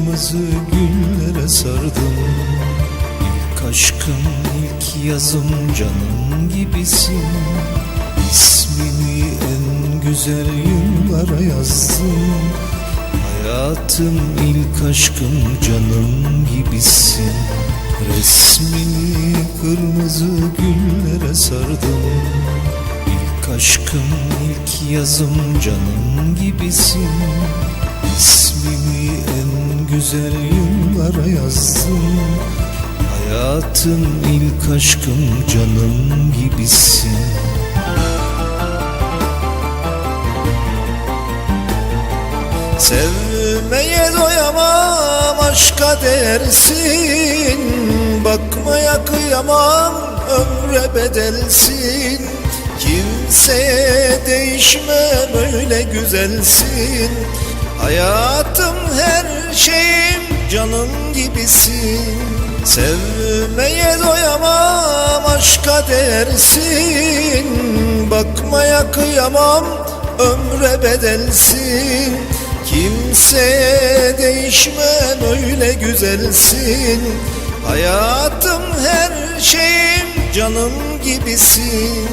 güllere sardım. İlk aşkım ilk yazım canım gibisin. İsmini en güzel yıllara yazdım Hayatım ilk aşkım canım gibisin. Resmini kırmızı güllere sardım. İlk aşkım ilk yazım canım gibisin. İsmini en güzel yıllara yazdım. Hayatım ilk aşkım canım gibisin. Sevmeye doyamam aşka dersin Bakmaya kıyamam ömre bedelsin. Kimseye değişmem öyle güzelsin Hayatım her şeyim canım gibisin. Sevmeye doyamam aşka dersin Bakmaya kıyamam ömre bedelsin. Kimseye değişmem öyle güzelsin. Hayatım her şeyim canım gibisin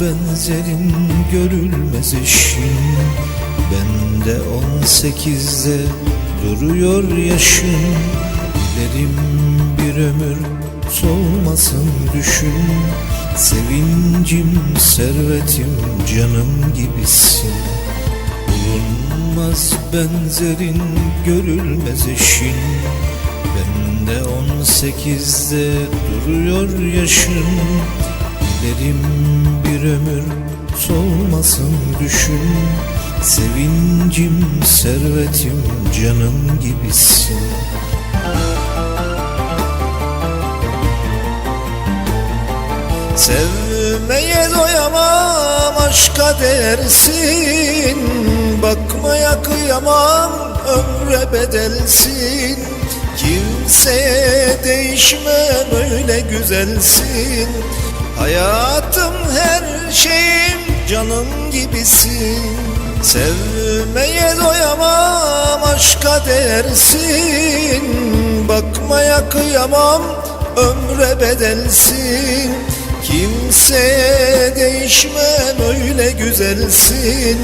benzerin görülmez eşin Bende on sekizde duruyor yaşın Dilerim bir ömür solmasın düşün. Sevincim, servetim, canım gibisin. Bulunmaz benzerin görülmez eşin. Bende on sekizde duruyor yaşın. Dilerim bir ömür solmasın düşün. Sevincim, servetim, canım gibisin. Sevmeye doyamam aşka dersin. Bakmaya kıyamam ömre bedelsin. Kimseye değişmem öyle güzelsin Hayatım her şeyim canım gibisin. Sevmeye doyamam aşka dersin. Bakmaya kıyamam ömre bedelsin. Kimseye değişmem öyle güzelsin.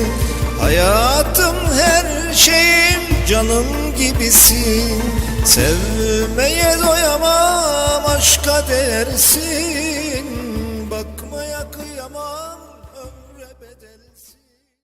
Hayatım her şeyim canım gibisin. Sevmeye doyamam aşka dersin zaman